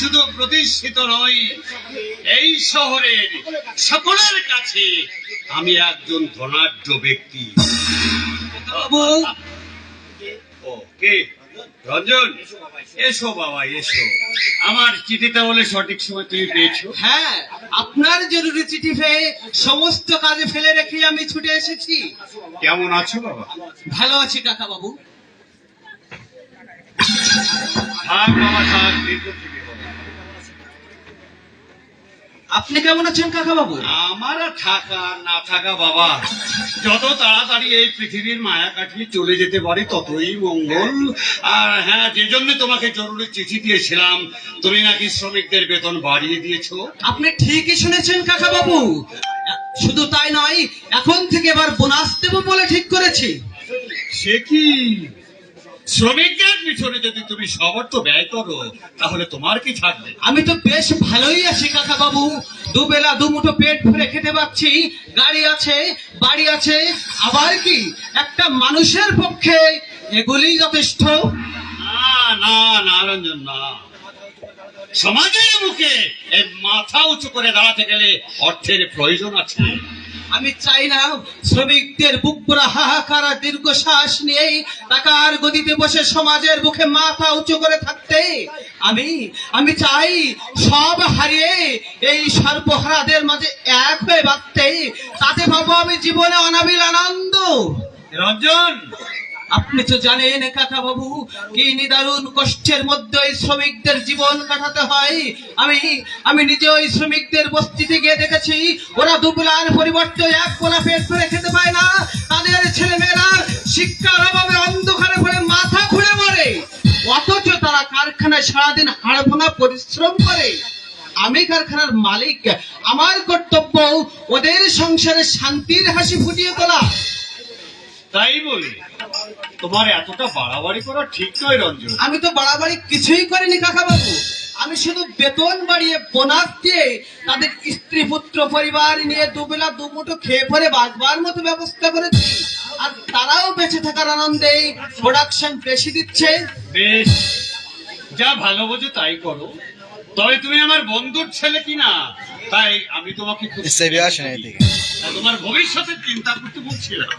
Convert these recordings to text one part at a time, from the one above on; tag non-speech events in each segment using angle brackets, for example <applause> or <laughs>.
শুধু প্রতিষ্ঠিত নই এই শহরের সকলের কাছে আমি একজন ধনাঢ্য ব্যক্তি। বাবু ও কে? রঞ্জন? এসো বাবা এসো। আমার চিঠিটা তাহলে সঠিক সময় তুমি পেয়েছ। হ্যাঁ আপনার জরুরি চিঠি পেয়ে সমস্ত কাজে ফেলে রেখে আমি ছুটে এসেছি। কেমন আছো বাবা? ভালো আছি কাকা বাবু থাক বাবা থাক আপনি কেমন আছেন কাকা বাবু আমার আর থাকা না থাকা বাবা। যত তাড়াতাড়ি এই পৃথিবীর মায়া কাটিয়ে চলে যেতে পারি ততই মঙ্গল। আর হ্যাঁ যে জন্য তোমাকে জরুরি চিঠি দিয়েছিলাম তুমি নাকি শ্রমিকদের বেতন বাড়িয়ে দিয়েছ? আপনি ঠিকই শুনেছেন কাকা বাবু শুধু তাই নয় এখন থেকে এবার বোনাস দেবো বলে ঠিক করেছি। সে কি? শ্রমিকদের পিছনে যদি তুমি সবর্থ ব্যয় করো তাহলে তোমার কি থাকবে? আমি তো বেশ ভালোই আছি কাকা বাবু দুবেলা দুমুঠো পেট ভরে খেতে পাচ্ছি। গাড়ি আছে বাড়ি আছে। আবার কি? একটা মানুষের পক্ষে এগুলি যথেষ্ট। না না না রঞ্জন না। সমাজের মুখে মাথা উঁচু করে দাঁড়াতে গেলে অর্থের প্রয়োজন আছে। আমি চাই না শ্রমিকদের বুক পুরা হাহাকার দীর্ঘ দীর্ঘশ্বাস নিয়েই টাকার গদিতে বসে সমাজের মুখে মাথা উঁচু করে থাকতে। আমি আমি চাই সব হারিয়ে এই সর্বহারাদের মাঝে এক হয়ে বাঁচতে। তাতে পাবো আমি জীবনে অনাবিল আনন্দ। রঞ্জন আপনি তো জানেন কাকা বাবু, কি নিদারুণ কষ্টের মধ্যে ওই শ্রমিকদের জীবন কাটাতে হয়। আমি আমি নিজে ওই শ্রমিকদের বস্তিতে গিয়ে দেখেছি, ওরা দুবেলার পরিবর্তে এক পোলা পেট করে খেতে পায় না। তাদের ছেলেমেয়েরা শিক্ষার অভাবে অন্ধকারে পড়ে মাথা খুঁড়ে মরে। অথচ তারা কারখানায় সারাদিন হাড় ভাঙা পরিশ্রম করে। আমি কারখানার মালিক, আমার কর্তব্য ওদের সংসারে শান্তির হাসি ফুটিয়ে তোলা। তাই বলি। তোমার এতটা বাড়াবাড়ি করা ঠিক নয় রঞ্জন। আমি তো বাড়াবাড়ি কিছুই করিনি কাকা বাবু আমি শুধু বেতন বাড়িয়ে বোনাস দিয়ে তাদের স্ত্রী পুত্র পরিবার নিয়ে দুবেলা দুমুটো খেয়ে পরে বাঁচবার মতো ব্যবস্থা করেছি। আর তারাও বেঁচে থাকার আনন্দে প্রোডাকশন বেশি দিচ্ছে। বেশ যা ভালো বোঝো তাই করো। তবে তুমি আমার বন্ধুর ছেলে কিনা? তাই আমি তোমাকে তোমার ভবিষ্যতের চিন্তা করতে বলছিলাম।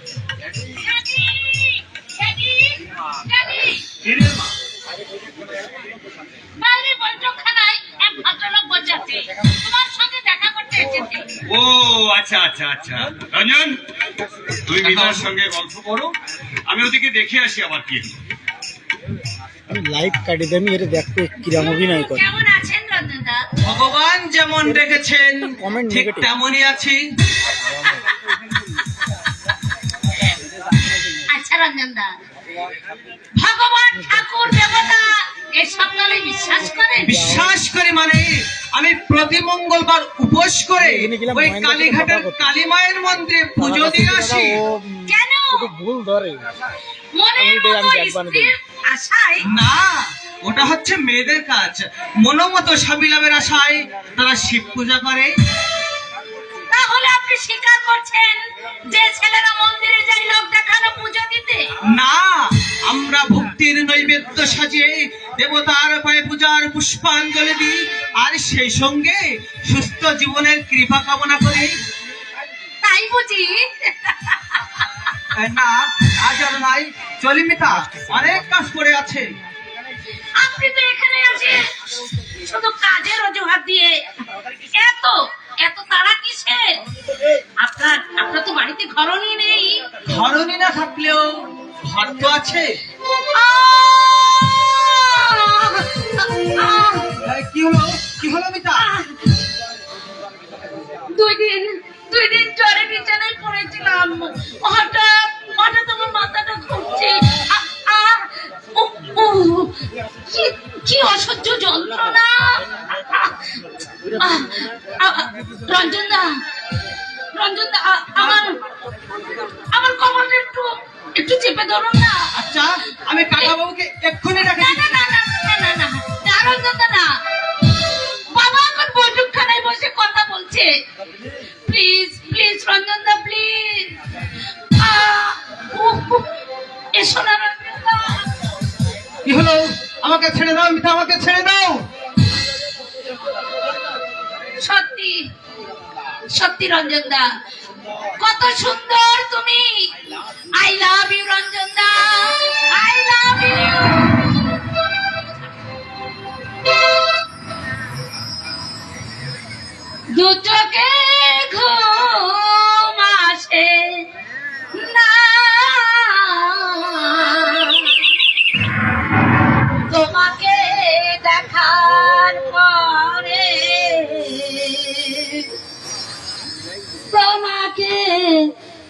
বাইরে বৈঠকখানায় এক ভদ্রলোক বসে তোমার সঙ্গে দেখা করতে এসেছে। ও আচ্ছা আচ্ছা আচ্ছা। রঞ্জন তুমি মিতার সঙ্গে গল্প করো। আমি ওদিকে দেখে আসি আবার কি। আমি লাইভ কাটি দেমি এটা দেখতে কিরম অভিনয় করে। কেমন আছেন রঞ্জনদা ভগবান যেমন রেখেছেন <laughs> Comment ঠিক তেমনই আছি। আচ্ছা রঞ্জনদা ভগবান ঠাকুর দেবতা সকালে বিশ্বাস করেন? বিশ্বাস করি মানে আমি প্রতি মঙ্গলবার উপোস করে ওই কালীঘাটের কালী মায়ের মন্দিরে পুজো দিয়ে আসি। কেন? ভুল ধরে। না ওটা হচ্ছে মেয়েদের কাজ। মনোমতো স্বামী লাভের আশায় তারা শিব পূজা করে। তাহলে আপনি স্বীকার করছেন যে ছেলেরা মন্দিরে যাই লোক দেখানো পুজো দিতে? না আমরা ভক্তির নৈবেদ্য সাজিয়ে দেবতার পায়ে পূজার পুষ্পাঞ্জলি দিই আর সেই সঙ্গে সুস্থ জীবনের কৃপা কামনা করি। তাই বুঝি? না আজ আর নাই। চলি মিতা অনেক কাজ করে আছে। আপনি তো এখানে আছে শুধু কাজের অজুহাত দিয়ে। এত এত তারা কিসের আপনার আপনার তো বাড়িতে ঘরণই নেই। ধরনী না থাকলেও ঘর তো আছে। কি হলো? কি হলো মিতা? দুই দিন দুই দিন জ্বরে বিছানায় পড়েছিলাম। হঠাৎ হঠাৎ আমার মাথাটা ঘুরছে। আ-! কি- অসহ্য যন্ত্রণা? আহ, আ- আ- রঞ্জন দা রঞ্জন দা আমার আমার কপালটা একটু একটু চেপে ধরুন না। আচ্ছা আমি কাকা বাবুকে এক্ষুনি ডাকে না না না না না না না রঞ্জন দা না। বাবা এখন বৈঠকখানায় বসে কথা বলছে। আমাকে ছেড়ে দাও মিতা আমাকে ছেড়ে দাও। সত্যি সত্যি রঞ্জন দা। কত সুন্দর তুমি। আই লাভ ইউ রঞ্জন দা। আই লাভ ইউ দুচোখে ঘুম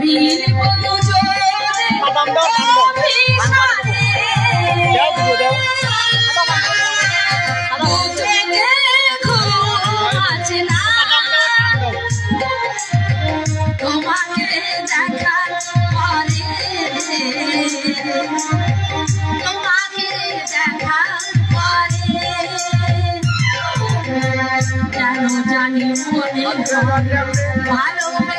বীর তোমাকে দেখার পরে জানি মনে ভালো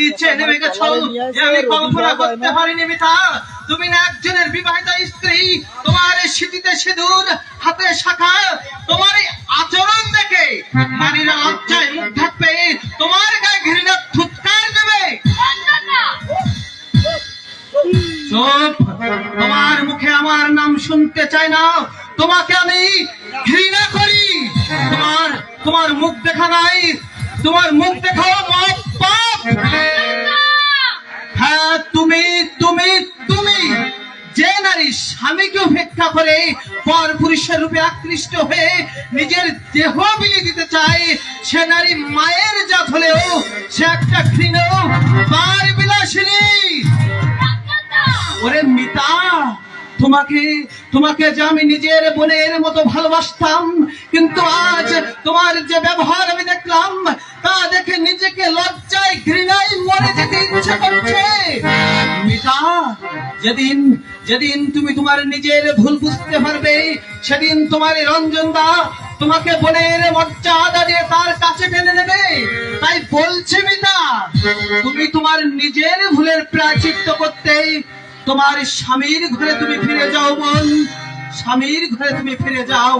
যে এত নিচে নেমে গেছো। যে আমি কল্পনা করতে পারিনি মিতা তুমি না একজনের বিবাহিত স্ত্রী তোমার এই স্মৃতিতে সিঁদুর হাতে শাখা তোমার আচরণ দেখে নারীরা লজ্জায় মুখ ঢাকবে তোমার গায়ে ঘৃণা থুৎকার দেবে। চুপ তোমার মুখে আমার নাম শুনতে চাই না তোমাকে আমি ঘৃণা করি। তোমার তোমার মুখ দেখা নাই তোমার মুখ দেখাও মত হ্যাঁ তুমি তুমি তুমি। যে নারী স্বামীকে উপেক্ষা করে, পর পুরুষের রূপে আকৃষ্ট হয়ে নিজের দেহ বিলিয়ে দিতে চায়, সে নারী মায়ের জাত হলেও, সে একটা ঘৃণ বার বিলাসিনী। ওরে মিতা, তোমাকে তোমাকে যে আমি নিজের বোনের মতো ভালোবাসতাম, কিন্তু আজ তোমার যে ব্যবহার আমি দেখলাম তা দেখে নিজেকে লজ্জায় ঘৃণায় মরে যেতে ইচ্ছে করছে। মিতা, যেদিন যেদিন তুমি তোমার নিজের ভুল বুঝতে পারবে, সেদিন তোমার রঞ্জন দা তোমাকে বোনের মর্যাদা দিয়ে তার কাছে টেনে নেবে। তাই বলছে মিতা, তুমি তোমার নিজের ভুলের প্রাচিত্য করতে তোমার স্বামীর ঘরে তুমি ফিরে যাও বোন স্বামীর ঘরে তুমি ফিরে যাও।